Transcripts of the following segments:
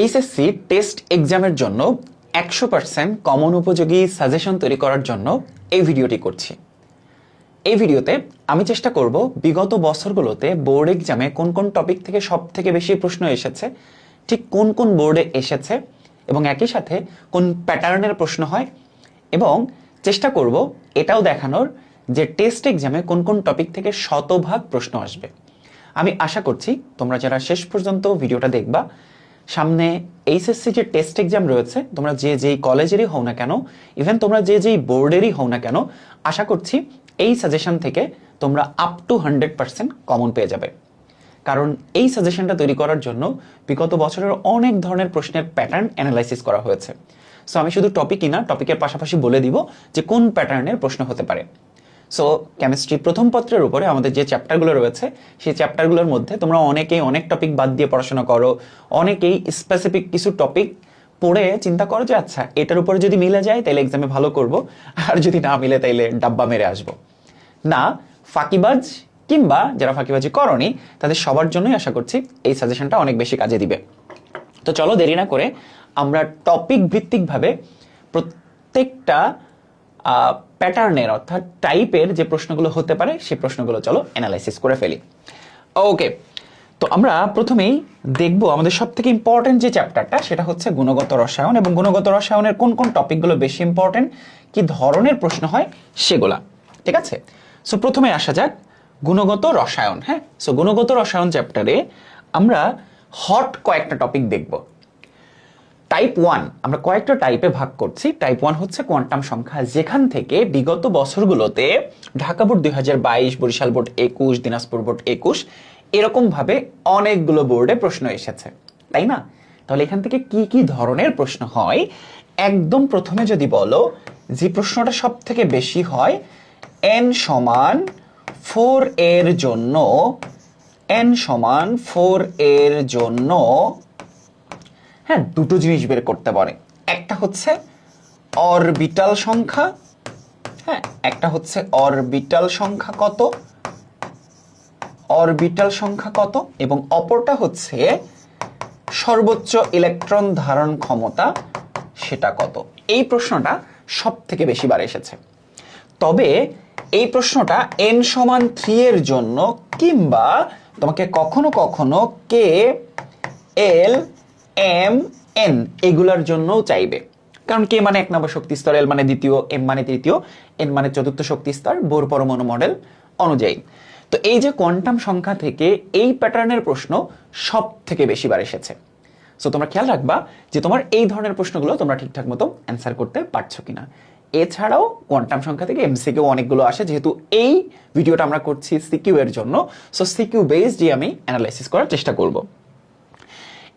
HSC test এক্সামের জন্য একশো পার্সেন্ট কমন উপযোগী সাজেশন তৈরি করার জন্য এই ভিডিওটি করছি। এই ভিডিওতে আমি চেষ্টা করব বিগত বছরগুলোতে বোর্ড এক্সামে কোন কোন টপিক থেকে সব থেকে বেশি প্রশ্ন এসেছে, ঠিক কোন কোন বোর্ডে এসেছে এবং একই সাথে কোন প্যাটার্নের প্রশ্ন হয় এবং চেষ্টা করব এটাও দেখানোর যে টেস্ট এক্সামে কোন কোন টপিক থেকে শতভাগ প্রশ্ন আসবে। আমি আশা করছি তোমরা যারা শেষ পর্যন্ত ভিডিওটা দেখবা সামনে এইচএসসি যে টেস্ট এক্সাম রয়েছে, তোমরা যে যেই কলেজেরই হও না কেন ইভেন তোমরা যে যেই বোর্ডেরই হও না কেন, আশা করছি এই সাজেশন থেকে তোমরা up to hundred percent common পেয়ে যাবে। কারণ এই সাজেশনটা তৈরি করার জন্য বিগত বছরের অনেক ধরনের প্রশ্নের প্যাটার্ন অ্যানালাইসিস করা হয়েছে। সো আমি শুধু টপিকই না টপিকের পাশাপাশি বলে দিব যে কোন প্যাটার্নের প্রশ্ন হতে পারে। সো কেমিস্ট্রি প্রথম পত্রের উপরে আমাদের যে চ্যাপ্টারগুলো রয়েছে, সেই চ্যাপ্টারগুলোর মধ্যে তোমরা অনেকেই অনেক টপিক বাদ দিয়ে পড়াশোনা করো, অনেকেই স্পেসিফিক কিছু টপিক পড়ে চিন্তা করো যে আচ্ছা এটার উপরে যদি মিলে যায় তাহলে এক্সামে ভালো করব, আর যদি না মিলে, তাইলে ডাব্বা মেরে আসব। না, ফাঁকিবাজ কিংবা যারা ফাঁকিবাজি করনি, তাদের সবার জন্যই আশা করছি এই সাজেশনটা অনেক বেশি কাজে দিবে। তো চলো দেরি না করে আমরা টপিক ভিত্তিকভাবে প্রত্যেকটা প্যাটার্নের অর্থাৎ টাইপের যে প্রশ্নগুলো হতে পারে সেই প্রশ্নগুলো চলো অ্যানালাইসিস করে ফেলি। ওকে তো আমরা প্রথমেই দেখব আমাদের সব থেকে ইম্পর্টেন্ট যে চ্যাপ্টারটা সেটা হচ্ছে গুণগত রসায়ন এবং গুণগত রসায়নের কোন কোন টপিকগুলো বেশি ইম্পর্টেন্ট কি ধরনের প্রশ্ন হয় সেগুলা, ঠিক আছে? সো প্রথমে আসা যাক গুণগত রসায়ন হ্যাঁ? সো গুণগত রসায়ন চ্যাপ্টারে আমরা হট কয়েকটা টপিক দেখব। টাইপ ওয়ান আমরা কয়েকটা টাইপে ভাগ করছি। টাইপ ওয়ান হচ্ছে কোয়ান্টাম সংখ্যা, যেখান থেকে বিগত বছরগুলোতে ঢাকা বোর্ড দুই হাজার বাইশ, বরিশাল বোর্ড একুশ, দিনাজপুর বোর্ড একুশ এরকম ভাবে অনেকগুলো বোর্ডে প্রশ্ন এসেছে। তাই না? তাহলে এখান থেকে কি কি ধরনের প্রশ্ন হয়? একদম প্রথমে যদি বলো, যে প্রশ্নটা সব থেকে বেশি হয় এন সমান ফোর এর জন্য এন সমান ফোর এর জন্য হ্যাঁ দুটো জিনিস বের করতে পারে। একটা হচ্ছে অরবিটাল সংখ্যা। হ্যাঁ একটা হচ্ছে অরবিটাল সংখ্যা কত? অরবিটাল সংখ্যা কত? এবং অপরটা হচ্ছে সর্বোচ্চ ইলেকট্রন ধারণ ক্ষমতা সেটা কত? এই প্রশ্নটা সব থেকে বেশি বার এসেছে। তবে এই প্রশ্নটা এন সমান থ্রি এর জন্য কিংবা তোমাকে কখনো কখনো কে এল এম এন এগুলার জন্যও চাইবে। কারণ কে মানে এক নম্বর শক্তি স্তর এল মানে দ্বিতীয় এম মানে তৃতীয় এন মানে চতুর্থ শক্তি স্তর বোর পরমাণু মডেল অনুযায়ী। তো এই যে কোয়ান্টাম সংখ্যা থেকে এই প্যাটার্নের প্রশ্ন সব থেকে বেশি বার এসেছে। সো তোমরা খেয়াল রাখবা যে তোমার এই ধরনের প্রশ্নগুলো তোমরা ঠিকঠাক মতো অ্যান্সার করতে পারছ কিনা। এছাড়াও কোয়ান্টাম সংখ্যা থেকে এমসিকিউ অনেকগুলো আসে, যেহেতু এই ভিডিওটা আমরা করছি সিকিউ এর জন্য। সো সিকিউ বেস দিয়ে আমি অ্যানালাইসিস করার চেষ্টা করব।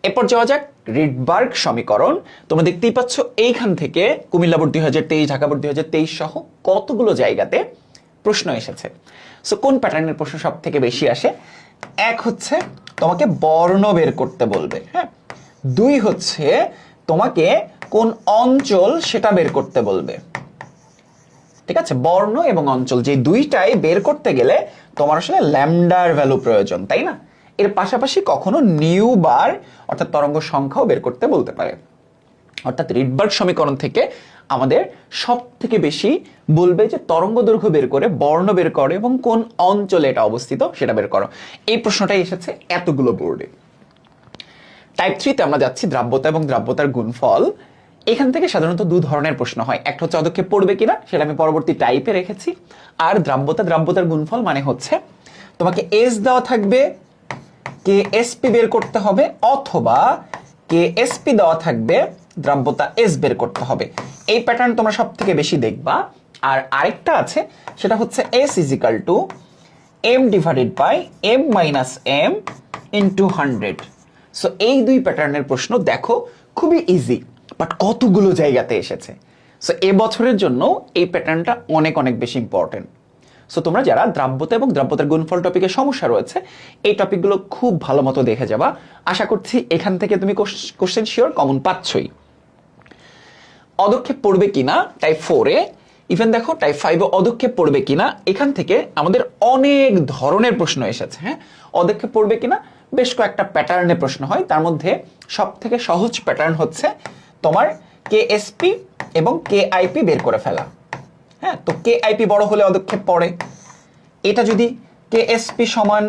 এরপর যাওয়া যাক রিডবার্গ সমীকরণ। তোমরা দেখতেই পাচ্ছ এইখান থেকে কুমিল্লা বোর্ড দুই হাজার তেইশ, ঢাকা বোর্ড দুই হাজার তেইশ সহ কতগুলো জায়গাতে প্রশ্ন এসেছে। সো কোন প্যাটার্নের প্রশ্ন সব থেকে বেশি আসে? এক হচ্ছে তোমাকে বর্ণ বের করতে বলবে হ্যাঁ? দুই হচ্ছে তোমাকে কোন অঞ্চল সেটা বের করতে বলবে। ঠিক আছে? বর্ণ এবং অঞ্চল, যে দুইটাই বের করতে গেলে তোমার আসলে ল্যামডার ভ্যালু প্রয়োজন, তাই না? এর পাশাপাশি কখনো নিউ বার অর্থাৎ তরঙ্গ সংখ্যাও বের করতে বলতে পারে। অর্থাৎ রিডবার্গ সমীকরণ থেকে আমাদের সব থেকে বেশি বলবে যে তরঙ্গ দৈর্ঘ্য বের করে, বর্ণ বের করো এবং কোন অঞ্চলে এটা অবস্থিত সেটা বের করো। এই প্রশ্নটাই এসেছে এতগুলো বোর্ডে টাইপ থ্রিতে আমরা যাচ্ছি দ্রাব্যতা এবং দ্রাব্যতার গুণফল। এখান থেকে সাধারণত দু ধরনের প্রশ্ন হয়। একটা হচ্ছে অদক্ষেপ পড়বে কিনা, সেটা আমি পরবর্তী টাইপে রেখেছি। আর দ্রাব্যতা, দ্রাব্যতার গুণফল মানে হচ্ছে তোমাকে এস দেওয়া থাকবে কে এসপি বের করতে হবে অথবা কে এসপি দেওয়া থাকবে দ্রাব্যতা এস বের করতে হবে। এই প্যাটার্ন তোমরা সব থেকে বেশি দেখবা। আর আরেকটা আছে, সেটা হচ্ছে S equal to M divided by M minus M into hundred. So এই দুই প্যাটার্নের প্রশ্ন দেখো, খুবই ইজি বাট কতগুলো জায়গাতে এসেছে। সো এ বছরের জন্য এই প্যাটার্নটা অনেক অনেক বেশি ইম্পর্টেন্ট সো তোমরা যারা দ্রাব্যতা এবং দ্রাব্যতার গুণফল টপিকে সমস্যা রয়েছে, এই টপিকগুলো খুব ভালো মতো দেখে যাবা। আশা করছি এখান থেকে তুমি কোশ্চেন শিওর কমন পাচ্ছই। অদক্ষেপ পড়বে কিনা? টাইপ ফোরে ইভেন দেখো টাইপ ফাইভে অদক্ষেপ পড়বে কিনা? এখান থেকে আমাদের অনেক ধরনের প্রশ্ন এসেছে হ্যাঁ? অদক্ষেপ পড়বে কিনা? বেশ কয়েকটা প্যাটার্নে প্রশ্ন হয়। তার মধ্যে সব থেকে সহজ প্যাটার্ন হচ্ছে তোমার কেএসপি এবং কেআইপি বের করে ফেলা। হ্যাঁ তো কেআইপি বড় হলে অদক্ষেপ পড়ে। এটা যদি কেএসপি সমান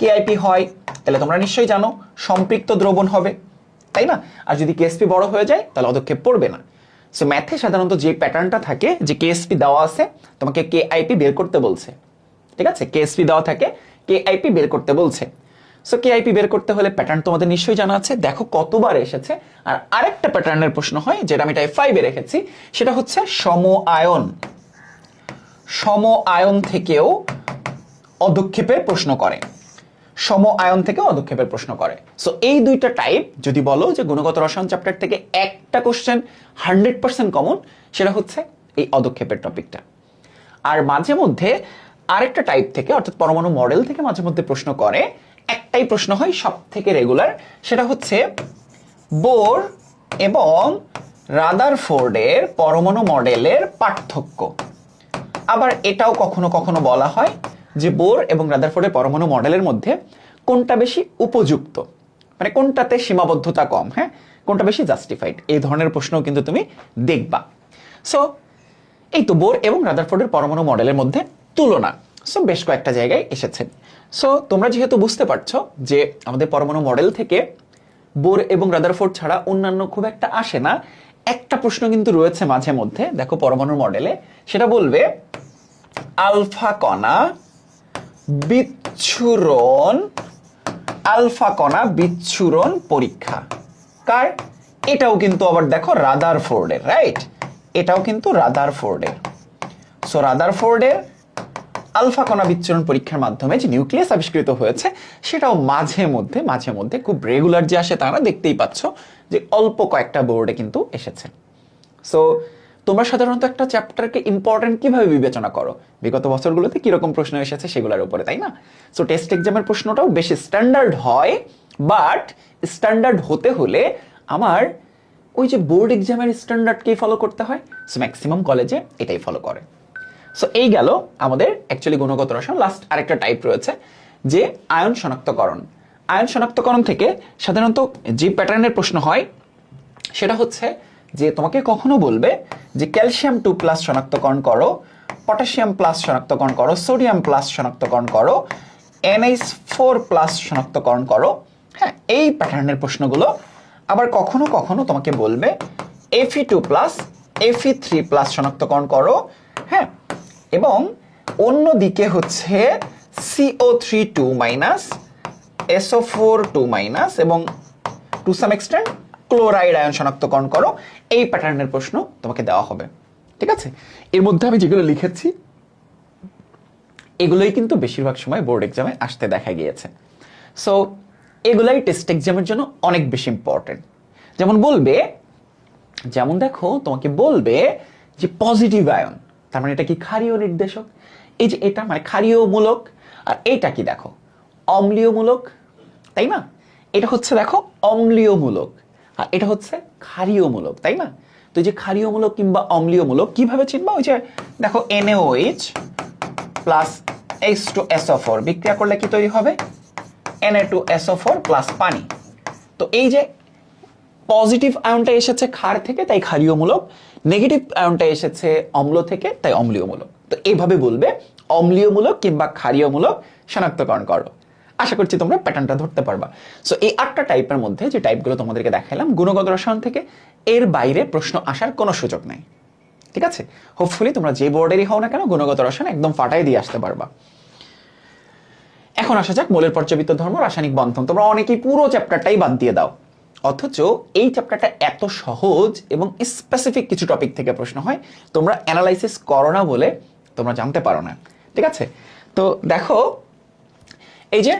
কেআইপি হয়, তাহলে তোমরা নিশ্চয়ই জানো সম্পৃক্ত দ্রবণ হবে, তাই না? আর যদি কেএসপি বড় হয়ে যায়, তাহলে অদক্ষেপ পড়বে না। সো ম্যাথে সাধারণত যে প্যাটার্নটা থাকে, যে কেএসপি দেওয়া আছে, তোমাকে কেআইপি বের করতে বলছে। ঠিক আছে? কেএসপি দেওয়া থাকে কেআইপি বের করতে বলছে। সো কেআইপি বের করতে হলে প্যাটার্ন তোমাদের নিশ্চয়ই জানা আছে। দেখো কতবার এসেছে। আর আরেকটা প্যাটার্নের প্রশ্ন হয়, যেটা আমি টাইপ ফাইভে রেখেছি, সেটা হচ্ছে সম আয়ন সম আয়ন থেকেও অদক্ষেপের প্রশ্ন করে। সম আয়ন থেকে অদক্ষেপের প্রশ্ন করে। সো এই দুইটা টাইপ যদি বলো যে গুণগত রসায়ন চ্যাপ্টার থেকে একটা কোশ্চেন হান্ড্রেড পার্সেন্ট কমন সেটা হচ্ছে এই অদক্ষেপের টপিকটা আর মাঝে মধ্যে আরেকটা টাইপ থেকে, অর্থাৎ পরমাণু মডেল থেকে মাঝে মধ্যে প্রশ্ন করে, একটাই প্রশ্ন হয় সব থেকে রেগুলার সেটা হচ্ছে বোর এবং রাদারফোর্ডের পরমাণু মডেলের পার্থক্য। আবার এটাও কখনো কখনো বলা হয় যে বোর এবং রাদারফোর্ডের পরমাণু মডেলের মধ্যে কোনটা বেশি উপযুক্ত? মানে কোনটাতে সীমাবদ্ধতা কম হ্যাঁ? কোনটা বেশি জাস্টিফাইড এই ধরনের প্রশ্নও কিন্তু তুমি দেখবা। সো এই তো বোর এবং রাদারফোর্ডের পরমাণু মডেলের মধ্যে তুলনা। সো বেশ কয়েকটা জায়গায় এসেছে। সো তোমরা যেহেতু বুঝতে পারছ যে আমাদের পরমাণু মডেল থেকে বোর এবং রাদারফোর্ড ছাড়া অন্যান্য খুব একটা আসে না একটা প্রশ্ন কিন্তু রয়েছে মাঝে মধ্যে, দেখো পরমাণু মডেলে সেটা বলবে, আলফা কণা বিচ্ছুরণ, আলফা কণা বিচ্ছুরণ পরীক্ষা। কার? এটাও কিন্তু আবার দেখো রাদার ফোর্ডের রাইট এটাও কিন্তু রাদার ফোর্ডের সো রাদার ফোর্ডের আলফা কণা বিচ্ছুরণ পরীক্ষার মাধ্যমে যে নিউক্লিয়াস আবিষ্কৃত হয়েছে, সেটাও মাঝে মধ্যে মাঝে মধ্যে খুব রেগুলার যে আসে তারা দেখতেই পাচ্ছ যে অল্প কয়েকটা বোর্ডে কিন্তু এসেছে। সো তোমরা সাধারণত একটা চ্যাপ্টারকে ইম্পর্টেন্ট কীভাবে বিবেচনা করো? বিগত বছরগুলোতে কীরকম প্রশ্ন এসেছে সেগুলোর উপরে, তাই না? সো টেস্ট এক্সামের প্রশ্নটাও বেশি স্ট্যান্ডার্ড হয় বাট স্ট্যান্ডার্ড হতে হলে আমার ওই যে বোর্ড এক্সামের স্ট্যান্ডার্ডকেই ফলো করতে হয়? সো ম্যাক্সিমাম কলেজে এটাই ফলো করে। সো এই গেল আমাদের অ্যাকচুয়ালি গুণগত রসায়ন। লাস্ট আরেকটা টাইপ রয়েছে, যে আয়ন শনাক্তকরণ। আয়ন শনাক্তকরণ থেকে সাধারণত যে প্যাটার্নের প্রশ্ন হয়, সেটা হচ্ছে যে তোমাকে কখনো বলবে যে ক্যালসিয়াম টু প্লাস শনাক্তকরণ করো পটাশিয়াম প্লাস শনাক্তকরণ করো সোডিয়াম প্লাস শনাক্তকরণ করো এনএইচ ফোর প্লাস শনাক্তকরণ করো। হ্যাঁ এই প্যাটার্নের প্রশ্নগুলো আবার কখনো কখনো তোমাকে বলবে F E two plus F E three plus শনাক্তকরণ করো। হ্যাঁ এবং অন্যদিকে হচ্ছে C O three two minus S O four two minus এবং to some extent chloride ion শনাক্তকরণ করো। এই প্যাটার্নের প্রশ্ন তোমাকে দেওয়া হবে। ঠিক আছে? এর মধ্যে আমি যেগুলো লিখেছি, এগুলোই কিন্তু বেশিরভাগ সময় বোর্ড এক্সামে আসতে দেখা গিয়েছে। সো এগুলাই টেস্ট এক্সামের জন্য অনেক বেশি ইম্পর্টেন্ট যেমন বলবে, যেমন দেখো তোমাকে বলবে যে পজিটিভ আয়ন তার মানে এটা কি ক্ষারীয় নির্দেশক? এই যে এটা মানে ক্ষারীয়মূলক, আর এইটা কি দেখো? অম্লীয়মূলক, তাই না? এটা হচ্ছে দেখো অম্লীয়মূলক, আর এটা হচ্ছে ক্ষারীয়মূলক, তাই না? তো এই যে ক্ষারীয়মূলক কিংবা অম্লীয়মূলক কীভাবে চিনবা? ওই যে দেখো N A O H plus H two S O four বিক্রিয়া করলে কি তৈরি হবে? N A two S O four plus পানি। তো এই যে পজিটিভ আয়নটা এসেছে ক্ষার থেকে, তাই ক্ষারীয়মূলক। নেগেটিভ আয়নটা এসেছে অম্ল থেকে, তাই অম্লীয়মূলক। তো এইভাবে বলবে, অম্লীয়মূলক কিংবা ক্ষারীয়মূলক শনাক্তকরণ করো। আশা করছি তোমরা প্যাটার্নটা ধরতে পারবা। সো এই আটটা টাইপের মধ্যে যে টাইপগুলো তোমাদেরকে দেখালাম গুণগত রসায়ন থেকে, এর বাইরে প্রশ্ন আসার কোনো সুযোগ নেই। ঠিক আছে? হোপফুলি তোমরা যে বোর্ডেরই হও না কেন, গুণগত রসায়ন একদম ফাটাই দিয়ে আসতে পারবা। এখন আসা যাক মূলের পর্যাবৃত্ত ধর্ম, রাসায়নিক বন্ধন। তোমরা অনেকেই পুরো চ্যাপ্টারটাই বাদ দিয়ে দাও। অথচ এই চ্যাপ্টারটা এত সহজ এবং স্পেসিফিক কিছু টপিক থেকে প্রশ্ন হয়, তোমরা অ্যানালাইসিস করো না বলে তোমরা জানতে পারো না। ঠিক আছে? তো দেখো, এই যে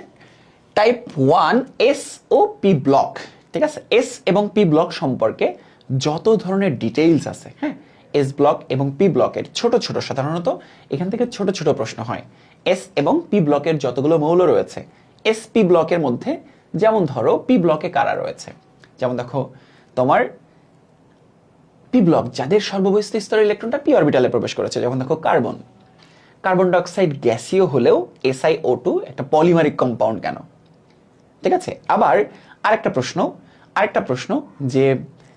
type one S O P block ঠিক আছে? এস এবং পি ব্লক সম্পর্কে যত ধরনের ডিটেইলস আছে হ্যাঁ? এস ব্লক এবং পি ব্লকের ছোট ছোট সাধারণত এখান থেকে ছোট ছোট প্রশ্ন হয়। এস এবং পি ব্লকের যতগুলো মৌল রয়েছে এস পি ব্লকের মধ্যে যেমন ধরো পি ব্লকে কারা রয়েছে? যেমন দেখো, তোমার পি ব্লক যাদের সর্ববস্থিত স্তরের ইলেকট্রনটা পি অরবিটালে প্রবেশ করেছে, যেমন দেখো কার্বন। কার্বন ডাইঅক্সাইড গ্যাসীয় হলেও এসআইও টু একটা পলিমারিক কম্পাউন্ড কেন? ঠিক আছে? আবার আরেকটা প্রশ্ন আরেকটা প্রশ্ন যে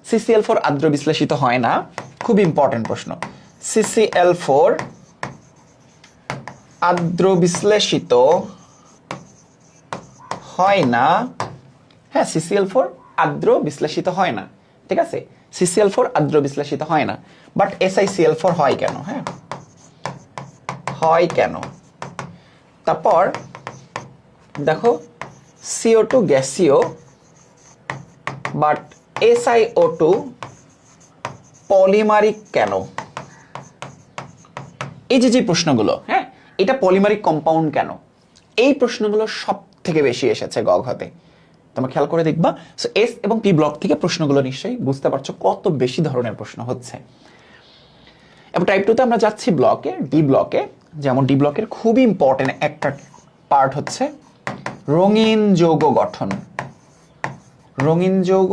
সিসিএল ফোর আর্দ্র বিশ্লেষিত হয় না, খুব ইম্পর্টেন্ট প্রশ্ন। সিসিএল ফোর আর্দ্র বিশ্লেষিত হয় না। হ্যাঁ সিসিএল ফোর আর্দ্র বিশ্লেষিত হয় না, ঠিক আছে? সিসিএল ফোর আর্দ্র বিশ্লেষিত হয় না বাট এসআইসিএল ফোর হয় কেন হ্যাঁ? হয় কেন? তারপর, দেখো সিও টু গ্যাসীয় but S I O two polymeric কেন? এই যে যে প্রশ্নগুলো হ্যাঁ? এটা পলিমারিক কম্পাউন্ড কেন? এই প্রশ্নগুলো সব থেকে বেশি এসেছে গঘতে তোমরা খেয়াল করে দেখবা। সো এস এবং পি ব্লক থেকে প্রশ্নগুলো নিশ্চয়ই বুঝতে পারছ কত বেশি ধরনের প্রশ্ন হচ্ছে। এবার টাইপ টুতে আমরা যাচ্ছি ব্লকে ডি ব্লকে যেমন ডি ব্লকের খুবই ইম্পর্টেন্ট একটা পার্ট হচ্ছে রঙিন যৌগ গঠন। রঙিন যৌগ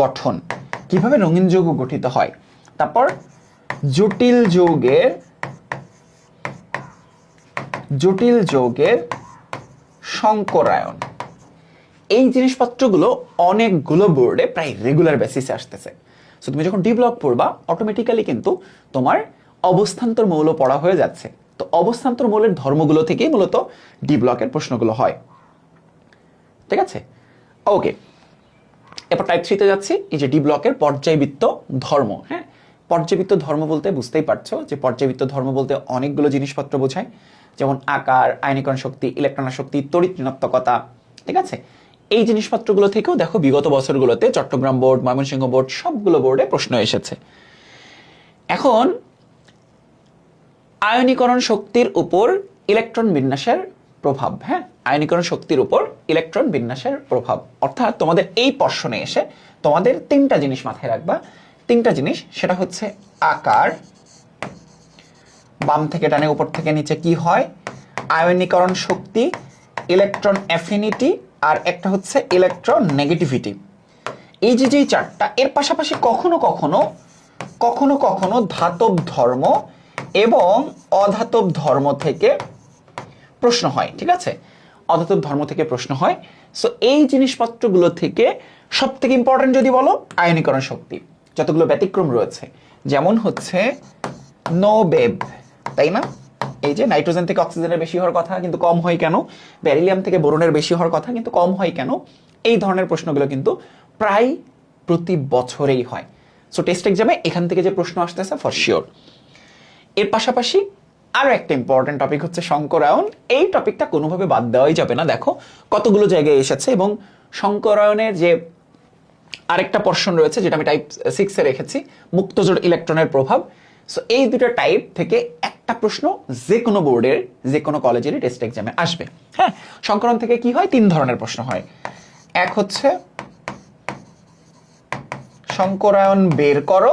গঠন। কীভাবে রঙিন যৌগ গঠিত হয়? তারপর জটিল যৌগের জটিল যৌগের সংকরায়ন। এই জিনিসপত্রগুলো অনেকগুলো বোর্ডে প্রায় রেগুলার বেসিসে আসতেছে। সো তুমি যখন ডি ব্লক পড়বা অটোমেটিক্যালি কিন্তু তোমার অবস্থান্তর মৌল পড়া হয়ে যাচ্ছে। তো অবস্থান্তর মৌলের ধর্মগুলো থেকেই মূলত ডি ব্লকের প্রশ্নগুলো হয়। ঠিক আছে? ওকে এরপর টাইপ থ্রিতে যাচ্ছি। এই যে ডি ব্লকের পর্যায়বৃত্ত ধর্ম হ্যাঁ? পর্যাবৃত্ত ধর্ম বলতে বুঝতেই পারছ যে পর্যাবৃত্ত ধর্ম বলতে অনেকগুলো জিনিসপত্র বোঝায়। যেমন আকার, আয়নীকরণ শক্তি ইলেকট্রন শক্তি, তড়িৎ ঋণাত্মকতা, ঠিক আছে? এই জিনিসপত্রগুলো থেকেও দেখো বিগত বছরগুলোতে চট্টগ্রাম বোর্ড, ময়মনসিংহ বোর্ড, সবগুলো বোর্ডে প্রশ্ন এসেছে। এখন, আয়নীকরণ শক্তির উপর ইলেকট্রন বিন্যাসের প্রভাব হ্যাঁ? আয়নীকরণ শক্তির উপর ইলেকট্রন বিন্যাসের প্রভাব। অর্থাৎ তোমাদের এই পর্ষণে এসে তোমাদের তিনটা জিনিস মাথায় রাখবা। তিনটা জিনিস, সেটা হচ্ছে আকার, বাম থেকে ডানে, উপর থেকে নিচে কি হয়? আয়নীকরণ শক্তি, ইলেকট্রন অ্যাফিনিটি আর একটা হচ্ছে ইলেকট্রন নেগেটিভিটি এই যে যেই চারটা এর পাশাপাশি কখনো কখনো কখনো কখনো ধাতব ধর্ম এবং অধাতব ধর্ম থেকে প্রশ্ন হয়, ঠিক আছে? অধাতব ধর্ম থেকে প্রশ্ন হয়। সো এই জিনিসপত্রগুলো থেকে সব থেকে ইম্পর্টেন্ট যদি বলো, আয়নীকরণ শক্তি, যতগুলো ব্যতিক্রম রয়েছে। যেমন হচ্ছে নো বেব তাই না? এই যে নাইট্রোজেন থেকে অক্সিজেনের বেশি হওয়ার কথা কিন্তু কম হয় কেন? ব্যারিলিয়াম থেকে বোরনের বেশি হওয়ার কথা কিন্তু কম হয় কেন? এই ধরনের প্রশ্নগুলো কিন্তু প্রায় প্রতি বছরেই হয়। সো টেস্ট এক্সামে এখান থেকে যে প্রশ্ন আসতেছে ফর শিওর এর পাশাপাশি আরও একটা ইম্পর্টেন্ট টপিক হচ্ছে শঙ্করায়ন এই টপিকটা কোনোভাবে বাদ দেওয়াই যাবে না, দেখো। কতগুলো জায়গায় এসেছে এবং শঙ্করায়নের যে আরেকটা পর্ষণ রয়েছে, যেটা আমি টাইপ সিক্সে রেখেছি, মুক্তজোড় ইলেকট্রনের প্রভাব। সো এই দুটো টাইপ থেকে একটা প্রশ্ন যে কোনো বোর্ডের যে কোনো কলেজেরই টেস্ট এক্সামে আসবে। হ্যাঁ? সংকরণ থেকে কি হয়? তিন ধরনের প্রশ্ন হয়। এক হচ্ছে শঙ্করায়ন বের করো।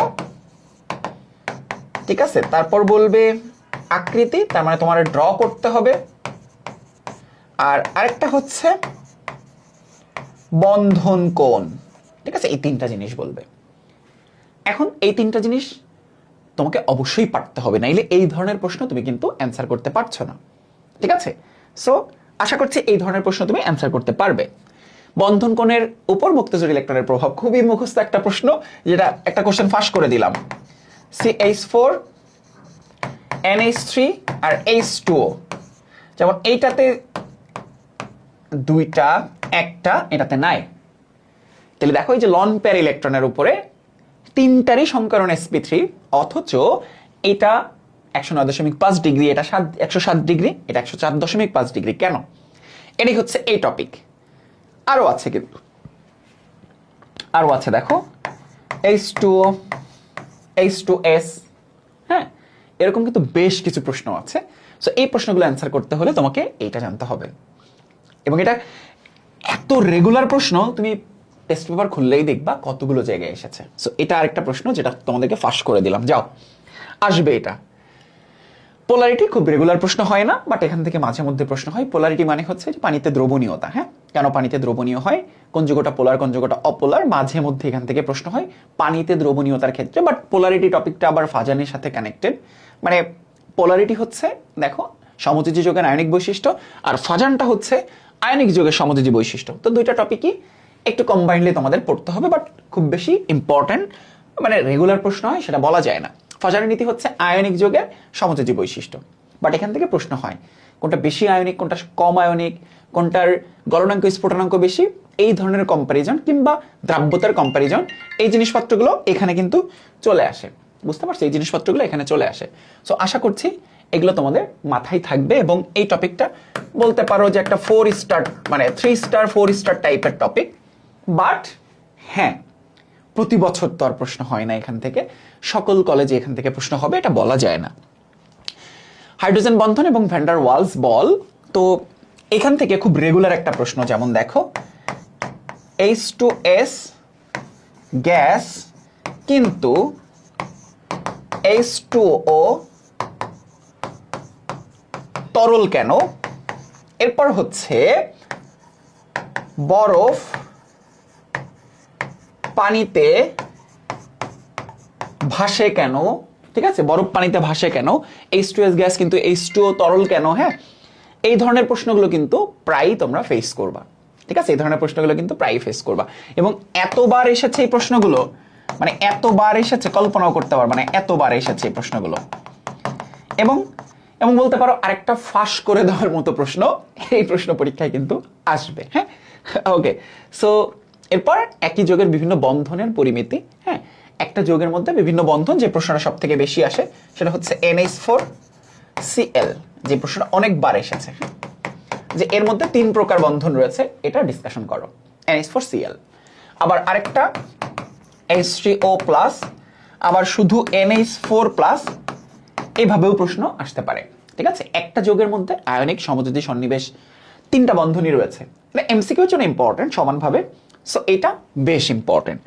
ঠিক আছে? তারপর বলবে, আকৃতি, তার মানে তোমার ড্র করতে হবে। আর আরেকটা হচ্ছে, বন্ধন কোণ। ঠিক আছে? এই তিনটা জিনিস বলবে। এখন এই তিনটা জিনিস তোমাকে অবশ্যই পারতে হবে। নাইলে এই ধরনের প্রশ্ন তুমি কিন্তু অ্যান্সার করতে পারছ না। ঠিক আছে? সো আশা করছি এই ধরনের প্রশ্ন তুমি অ্যান্সার করতে পারবে। বন্ধন কোণের উপর মুক্তজোড় ইলেকট্রনের প্রভাব খুবই মুখস্থ একটা প্রশ্ন, যেটা একটা কোশ্চেন ফাঁস করে দিলাম। C H four N H three আর এইচ টু যেমন এইটাতে দুইটা, একটা, এটাতে নাই। তাহলে দেখো এই যে লন প্যার ইলেকট্রনের উপরে তিনটারই সংকরণ এসপি থ্রি অথচ এটা একশো নয় দশমিক পাঁচ ডিগ্রি, এটা সাত, একশো সাত ডিগ্রি, এটা একশো চার দশমিক পাঁচ ডিগ্রি। কেন? এটাই হচ্ছে এই টপিক আরও আছে কিন্তু। আরও আছে, দেখো। H two H two S হ্যাঁ? এরকম কিন্তু বেশ কিছু প্রশ্ন আছে। সো এই প্রশ্নগুলো অ্যান্সার করতে হলে তোমাকে এইটা জানতে হবে। এবং এটা এত রেগুলার প্রশ্ন, তুমি টেস্ট পেপার খুললেই দেখবা কতগুলো জায়গায় এসেছে। সো এটা আরেকটা প্রশ্ন যেটা তোমাদেরকে ফাঁস করে দিলাম। যাও, আসবে এটা। পোলারিটি খুব রেগুলার প্রশ্ন হয় না বাট এখান থেকে মাঝে মধ্যে প্রশ্ন হয়। পোলারিটি মানে হচ্ছে যে পানিতে দ্রবণীয়তা হ্যাঁ? কেন পানিতে দ্রবণীয় হয়? কোন যুগটা পোলার কোন যুগটা অপোলার মাঝে মধ্যে এখান থেকে প্রশ্ন হয় পানিতে দ্রবণীয়তার ক্ষেত্রে বাট পোলারিটি টপিকটা আবার ফাজানের সাথে কানেক্টেড মানে পোলারিটি হচ্ছে, দেখো, সমযোজী যোগের আয়নিক বৈশিষ্ট্য, আর ফাজানটা হচ্ছে আয়নিক যৌগের সমযোজী বৈশিষ্ট্য। তো দুইটা টপিকই একটু কম্বাইন্ডলি তোমাদের পড়তে হবে বাট খুব বেশি ইম্পর্ট্যান্ট মানে রেগুলার প্রশ্ন হয়, সেটা বলা যায় না। ফজারের নীতি হচ্ছে আয়নিক যৌগের সমযোজী বৈশিষ্ট্য। বাট এখান থেকে প্রশ্ন হয়, কোনটা বেশি আয়নিক, কোনটা কম আয়নিক, কোনটার গলনাঙ্ক, স্ফোটনাঙ্ক বেশি? এই ধরনের কম্পারিজন কিংবা দ্রাব্যতার কম্পারিজন এই জিনিসপত্রগুলো এখানে কিন্তু চলে আসে। বুঝতে পারছ? এই জিনিসপত্রগুলো এখানে চলে আসে। সো আশা করছি এগুলো তোমাদের মাথায় থাকবে এবং এই টপিকটা বলতে পারো যে একটা ফোর স্টার মানে থ্রি স্টার ফোর স্টার টাইপের টপিক বাট হ্যাঁ প্রতি বছর তো আর প্রশ্ন হয় না এখান থেকে। সকল কলেজে এখান থেকে প্রশ্ন হবে, এটা বলা যায় না। হাইড্রোজেন বন্ধন এবং ভ্যান্ডার ওয়ালস বল, তো এখান থেকে খুব রেগুলার একটা প্রশ্ন, যেমন দেখো এইচ টু এস গ্যাস কিন্তু এইচ টু ও তরল কেন? এরপর হচ্ছে বরফ পানিতে ভাসে কেন? ঠিক আছে, বরফ পানিতে ভাসে কেন? এইচ টু এস গ্যাস কিন্তু এইচ টু তরল কেন? হ্যাঁ এই ধরনের প্রশ্নগুলো কিন্তু প্রায়ই তোমরা ফেস করবা। ঠিক আছে, এই ধরনের প্রশ্নগুলো কিন্তু প্রায়ই ফেস করবা। এবং এতবার এসেছে এই প্রশ্নগুলো মানে এতবার এসেছে, কল্পনাও করতে পারবা মানে এতবার এসেছে এই প্রশ্নগুলো। এবং এবং বলতে পারো আরেকটা ফাঁস করে দেওয়ার মতো প্রশ্ন, এই প্রশ্ন পরীক্ষায় কিন্তু আসবে হ্যাঁ? ওকে সো এরপর একই যোগের বিভিন্ন বন্ধনের পরিমিতি হ্যাঁ একটা যোগের মধ্যে বিভিন্ন বন্ধন যে প্রশ্নটা সব থেকে বেশি আসে সেটা হচ্ছে এনএইচ ফোর সিএল যে প্রশ্নটা অনেকবার এসেছে। যে এর মধ্যে তিন প্রকার বন্ধন রয়েছে, এটা ডিসকাশন করো। এনএইচ ফোর সিএল আবার আরেকটা এইচ থ্রি ও প্লাস আবার শুধু এনএইচ ফোর প্লাস এইভাবেও প্রশ্ন আসতে পারে। ঠিক আছে? একটা যোগের মধ্যে আয়নিক সমযোজী সন্নিবেশ তিনটা বন্ধনই রয়েছে। এটা এমসিকিউর জন্য ইম্পর্টেন্ট সমানভাবে সো এটা বেশ ইম্পর্টেন্ট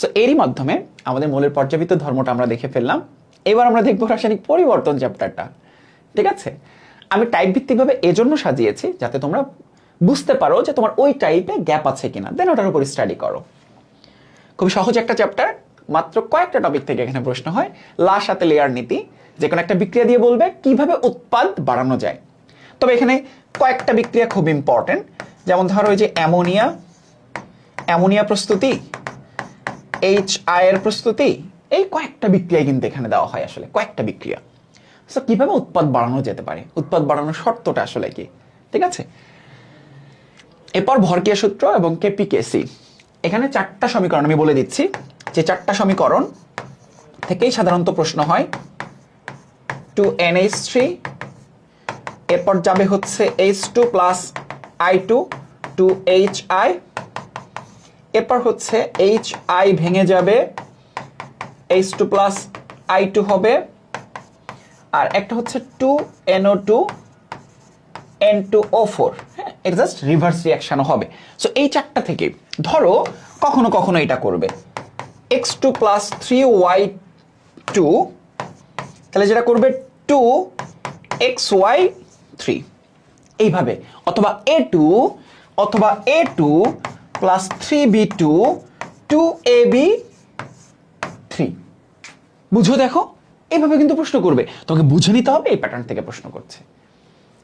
সো এরই মাধ্যমে আমাদের মূলের পর্যাবৃত্ত ধর্মটা আমরা দেখে ফেললাম। এবার আমরা দেখব রাসায়নিক পরিবর্তন চ্যাপ্টারটা। ঠিক আছে? আমি টাইপ ভিত্তিকভাবে এজন্য সাজিয়েছি যাতে তোমরা বুঝতে পারো যে তোমার ওই টাইপে গ্যাপ আছে কিনা। দেন ওটার উপর স্টাডি করো। খুব সহজ একটা চ্যাপ্টার মাত্র কয়েকটা টপিক থেকে এখানে প্রশ্ন হয়। লা সাথে লেয়ার নীতি, যে কোনো একটা বিক্রিয়া দিয়ে বলবে কীভাবে উৎপাদ বাড়ানো যায়। তবে এখানে কয়েকটা বিক্রিয়া খুব ইম্পর্টেন্ট যেমন ধরো ওই যে অ্যামোনিয়া অ্যামোনিয়া প্রস্তুতি এইচ আয়ের প্রস্তুতি, এই কয়েকটা বিক্রিয়া কিন্তু এখানে দেওয়া হয় আসলে, কয়েকটা বিক্রিয়া। সো কীভাবে উৎপাদ বাড়ানো যেতে পারে? উৎপাদ বাড়ানোর শর্তটা আসলে কি? ঠিক আছে? এরপর ভরকিয়া সূত্র এবং কেপিকেসি। এখানে চারটা সমীকরণ আমি বলে দিচ্ছি। যে চারটা সমীকরণ থেকেই সাধারণত প্রশ্ন হয় টু এন এইচ থ্রি এরপর যাবে হচ্ছে H two plus I two two H I এরপর হচ্ছে এইচ আই ভেঙে যাবে H two plus I two হবে, আর একটা হচ্ছে two N O two N two O four হ্যাঁ এটা জাস্ট রিভার্স রিয়াকশনও হবে। সো এই চারটা থেকে, ধরো কখনো কখনো এটা করবে। X two plus three Y two তাহলে যেটা করবে টু এক্স ওয়াই থ্রি এইভাবে, অথবা এ টু অথবা A two plus three B two two A B three বুঝো দেখো? এইভাবে কিন্তু প্রশ্ন করবে। তোমাকে বুঝে নিতে হবে, এই প্যাটার্ন থেকে প্রশ্ন করছে।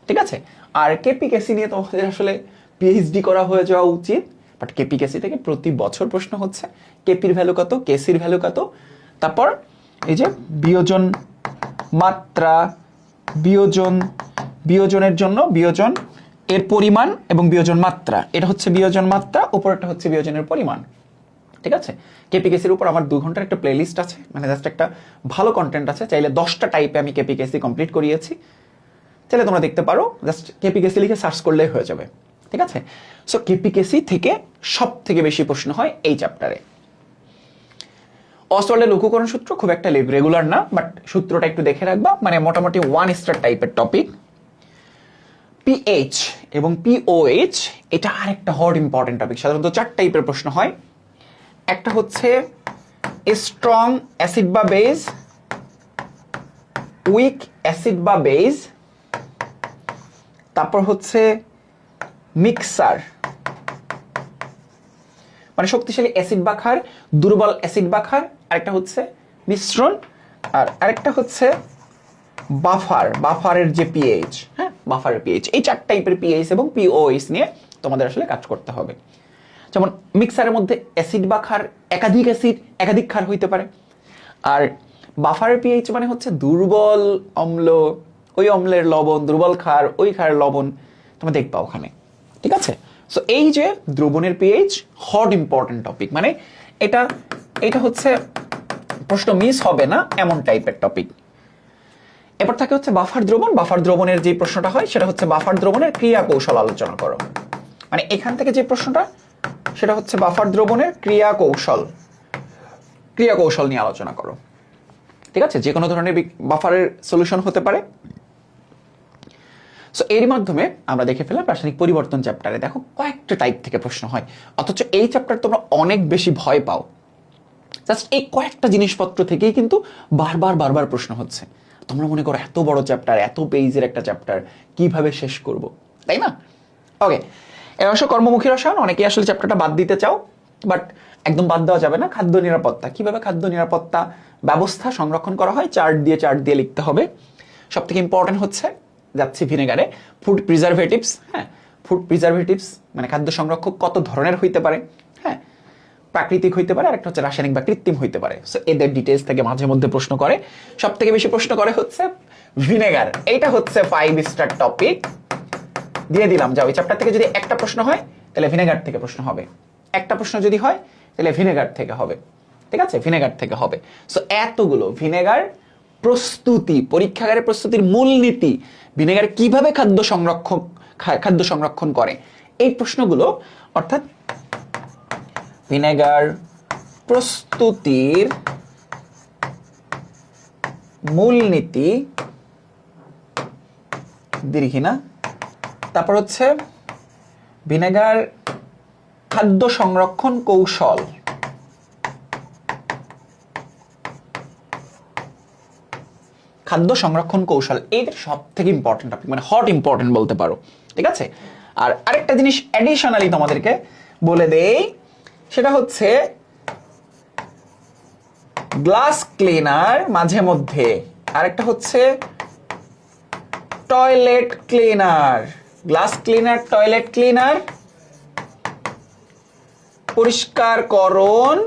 ঠিক আছে? আর কেপিকেসি নিয়ে তোমাদের আসলে পিএইচডি করা হয়ে যাওয়া উচিত। বাট কেপিকেসি থেকে প্রতি বছর প্রশ্ন হচ্ছে কেপির ভ্যালু কত কেসির ভ্যালু কত? তারপর এই যে বিয়োজন মাত্রা, বিয়োজন, বিয়োজনের জন্য বিয়োজন এর পরিমাণ এবং বিয়োজন মাত্রা। এটা হচ্ছে বিয়োজন মাত্রা উপরটা হচ্ছে বিয়োজনের পরিমাণ। ঠিক আছে? কেপিকেসির উপর আমার দু ঘণ্টার একটা প্লেলিস্ট আছে। মানে জাস্ট একটা ভালো কন্টেন্ট আছে। চাইলে দশটা টাইপে আমি কেপিকেসি কমপ্লিট করিয়েছি। চাইলে তোমরা দেখতে পারো জাস্ট কেপিকেসি লিখে সার্চ করলেই হয়ে যাবে। ঠিক আছে? সো কেপিকেসি থেকে সব থেকে বেশি প্রশ্ন হয় এই চ্যাপ্টারে অসওয়াল্ডের লঘুকরণ সূত্র খুব একটা রেগুলার না বাট সূত্রটা একটু দেখে রাখবা। মানে মোটামুটি ওয়ান স্টার টাইপের টপিক পিএইচ এবং পিওএইচ এটা আরেকটা হট ইম্পর্টেন্ট টপিক সাধারণত চার টাইপের প্রশ্ন হয়। একটা হচ্ছে স্ট্রং অ্যাসিড বা বেজ উইক অ্যাসিড বা বেজ তারপর হচ্ছে মিক্সার মানে শক্তিশালী অ্যাসিড বা ক্ষার, দুর্বল অ্যাসিড বা ক্ষার, আরেকটা হচ্ছে মিশ্রণ, আর আরেকটা হচ্ছে বাফার বাফারের যে পিএইচ হ্যাঁ? বাফারের পিএইচ এই চার টাইপের পিএইচ এবং পিওএইচ নিয়ে তোমাদের আসলে কাজ করতে হবে। যেমন মিক্সারের মধ্যে অ্যাসিড বা ক্ষার একাধিক অ্যাসিড একাধিক ক্ষার হইতে পারে। আর বাফারের পিএইচ মানে হচ্ছে দুর্বল অম্ল, ওই অম্লের লবণ, দুর্বল ক্ষার, ওই ক্ষারের লবণ তোমরা দেখবা ওখানে। ঠিক আছে? সো এই যে দ্রবণের পিএইচ হট ইম্পর্টেন্ট টপিক মানে এটা এটা হচ্ছে প্রশ্ন মিস হবে না এমন টাইপের টপিক এরপর থাকে হচ্ছে বাফার দ্রবণ। বাফার দ্রবণের যে প্রশ্নটা হয়, সেটা হচ্ছে বাফার দ্রবণের ক্রিয়া কৌশল আলোচনা করো। মানে এখান থেকে যে প্রশ্নটা, সেটা হচ্ছে বাফার দ্রবণের ক্রিয়া কৌশল ক্রিয়া কৌশল নিয়ে আলোচনা করো। ঠিক আছে? যে কোনো ধরনের বাফারের সলিউশন হতে পারে। সো এর মাধ্যমে আমরা দেখে ফেললাম রাসায়নিক পরিবর্তন চ্যাপ্টারে দেখো, কয়েকটা টাইপ থেকে প্রশ্ন হয়। অথচ এই চ্যাপ্টার তোমরা অনেক বেশি ভয় পাও। জাস্ট এই কয়েকটা জিনিসপত্র থেকেই কিন্তু বারবার বারবার প্রশ্ন হচ্ছে। তোমরা মনে করো এত বড় চ্যাপ্টার এত পেজের একটা চ্যাপ্টার কীভাবে শেষ করব? তাই না? ওকে এর অবশ্য কর্মমুখী রসায়ন, অনেকেই আসলে চ্যাপ্টারটা বাদ দিতে চাও বাট একদম বাদ দেওয়া যাবে না। খাদ্য নিরাপত্তা। কীভাবে খাদ্য নিরাপত্তা ব্যবস্থা সংরক্ষণ করা হয়? চার্ট দিয়ে চার্ট দিয়ে লিখতে হবে। সব থেকে ইম্পর্টেন্ট হচ্ছে, যাচ্ছি ভিনেগারে ফুড প্রিজারভেটিভস হ্যাঁ? ফুড প্রিজারভেটিভস মানে খাদ্য সংরক্ষক কত ধরনের হইতে পারে? হ্যাঁ? প্রাকৃতিক হইতে পারে আর একটা হচ্ছে রাসায়নিক বা কৃত্রিম হইতে পারে। সো এদের ডিটেলস থেকে মাঝে মধ্যে প্রশ্ন করে। সব থেকে বেশি প্রশ্ন করে হচ্ছে ভিনেগার। এইটা হচ্ছে ফাইভ স্টার টপিক দিয়ে দিলাম, যাও, এই চ্যাপ্টার থেকে যদি একটা প্রশ্ন হয়, তাহলে ভিনেগার থেকে প্রশ্ন হবে। একটা প্রশ্ন যদি হয়, তাহলে ভিনেগার থেকে হবে। ঠিক আছে? ভিনেগার থেকে হবে। সো এতগুলো ভিনেগার প্রস্তুতি, পরীক্ষাগারের প্রস্তুতির মূলনীতি ভিনেগার কীভাবে খাদ্য সংরক্ষণ খাদ্য সংরক্ষণ করে? এই প্রশ্নগুলো, অর্থাৎ ভিনেগার প্রস্তুতির মূলনীতি দীর্ঘি না? তারপর হচ্ছে ভিনেগার খাদ্য সংরক্ষণ কৌশল। খাদ্য সংরক্ষণ কৌশল, এইটা সব থেকে ইম্পর্টেন্ট টপিক মানে হট ইম্পর্টেন্ট বলতে পারো, ঠিক আছে? আর আরেকটা জিনিস অ্যাডিশনালি তোমাদেরকে বলে দেই সেটা হচ্ছে গ্লাস ক্লিনার মাঝে মধ্যে। আরেকটা হচ্ছে toilet cleaner glass cleaner toilet cleaner পরিষ্কারকরণ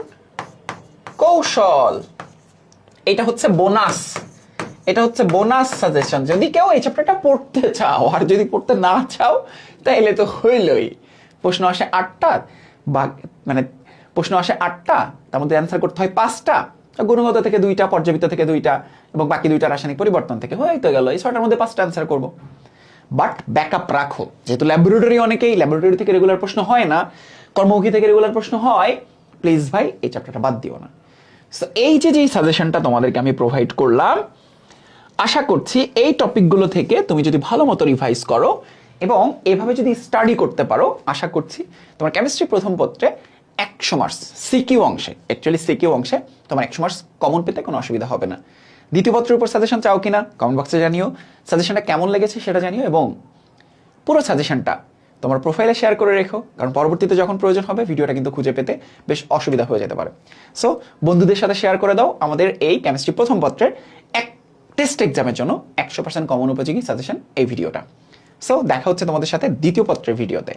কৌশল। এটা হচ্ছে বোনাস এটা হচ্ছে বোনাস সাজেশন যদি কেউ এই চ্যাপ্টারটা পড়তে চাও আর যদি পড়তে না চাও, তাহলে তো হইলই। প্রশ্ন আসে আটটা বা মানে প্রশ্ন আসে আটটা, তার মধ্যে অ্যান্সার করতে হয় পাঁচটা। গুণগত থেকে দুইটা, পর্যাবৃত্ত থেকে দুইটা এবং বাকি দুইটা রাসায়নিক পরিবর্তন থেকে হয়ে তো গেল। এই ছটার মধ্যে পাঁচটা অ্যান্সার করব। বাট ব্যাকআপ রাখো। যেহেতু ল্যাবরেটরি অনেকেই ল্যাবরেটরি থেকে রেগুলার প্রশ্ন হয় না, কর্মমুখী থেকে রেগুলার প্রশ্ন হয় প্লিজ ভাই এই চ্যাপ্টারটা বাদ দিও না। সো এই যে যেই সাজেশনটা তোমাদেরকে আমি প্রোভাইড করলাম, আশা করছি এই টপিকগুলো থেকে তুমি যদি ভালো মতো রিভাইজ করো এবং এভাবে যদি স্টাডি করতে পারো, আশা করছি তোমার কেমিস্ট্রি প্রথম পত্রে একশো মার্কস সিকিউ অংশে অ্যাকচুয়ালি সিকিউ অংশে তোমার একশো মার্কস কমন পেতে কোনো অসুবিধা হবে না। দ্বিতীয় পত্রের উপর সাজেশন চাও কিনা কমেন্ট বক্সে জানিও। সাজেশনটা কেমন লেগেছে সেটা জানিও এবং পুরো সাজেশনটা তোমার প্রোফাইলে শেয়ার করে রেখো, কারণ পরবর্তীতে যখন প্রয়োজন হবে ভিডিওটা কিন্তু খুঁজে পেতে বেশ অসুবিধা হয়ে যেতে পারে। সো বন্ধুদের সাথে শেয়ার করে দাও আমাদের এই কেমিস্ট্রি প্রথম পত্রের এক টেস্ট এক্সামের জন্য একশো পার্সেন্ট কমন উপযোগী সাজেশন এই ভিডিওটা। সো দেখা হচ্ছে তোমাদের সাথে দ্বিতীয় পত্রের ভিডিওতে।